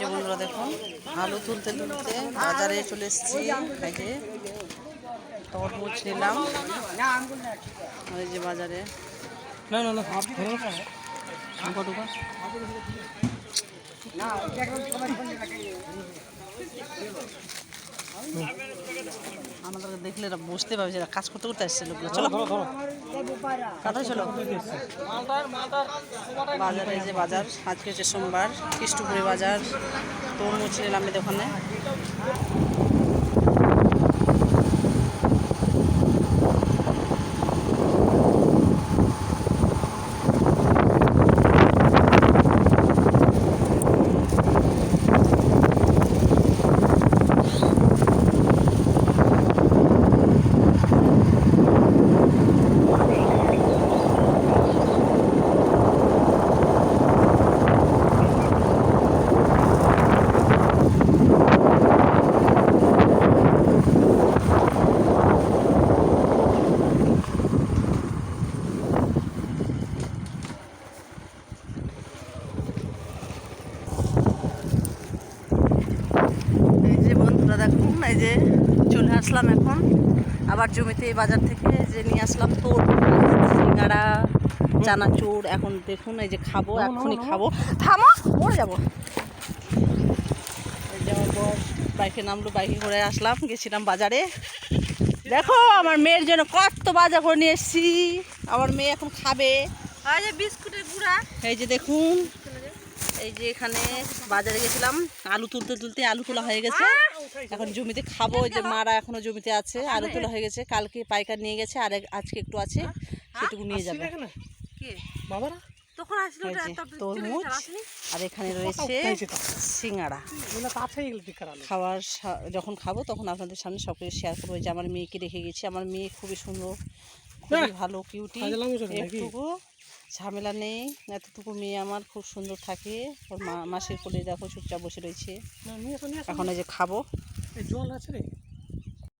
যে বন্ধুরা দেখুন, আলু তুলতে তুলতে বাজারে চলে এসেছি। এই যে তরমুজ নিলাম যে বাজারে। না না না ঢুকো দেখলে এরা বুঝতে পারবে যে কাজ করতে করতে আসছে লোকগুলো। চলো ধরো ধরো চলো। বাজারে এই যে বাজার আজকে হচ্ছে সোমবার কৃষ্ণপুরি বাজার। তরমুজ নিলাম এদের দোকানে এই যে বন্ধুরা দেখুন এই যে চলে আসলাম এখন। আবার জমিতে বাজার থেকে যে নিয়ে আসলাম তোর সিঙ্গাড়া চানাচুর এখন দেখুন এই যে খাব এখনই খাব। থামো পড়ে যাব। এই যে আমার বর বাইকে নামলো বাইকে করে আসলাম গেছিলাম বাজারে। দেখো আমার মেয়ের জন্য কত বাজার করে নিয়ে এসেছি। আমার মেয়ে এখন খাবে। যে বিস্কুটের গুঁড়া। এই যে দেখুন এই যে এখানে বাজারে গেছিলাম আলু তুলতে তুলতে আলু তোলা হয়ে গেছে। এখন জমিতে খাব যে মারা এখনও জমিতে আছে আলু তোলা হয়ে গেছে। কালকে পাইকার নিয়ে গেছে আর আজকে একটু আছে সেটুকু নিয়ে যাবে। বাবারা? তরমুজ আর এখানে রয়েছে সিঙ্গাড়া খাওয়ার যখন খাব তখন আপনাদের সামনে সব কিছু শেয়ার করব যে আমার মেয়েকে রেখে গেছি আমার মেয়ে খুবই সুন্দর খুবই ভালো কিউটি? একটুকু ঝামেলা নেই এতটুকু মেয়ে আমার খুব সুন্দর থাকে। ওর মা মাসির কোলে দেখো চুপচাপ বসে রয়েছে। এখন এই যে খাব। জল আছে রে।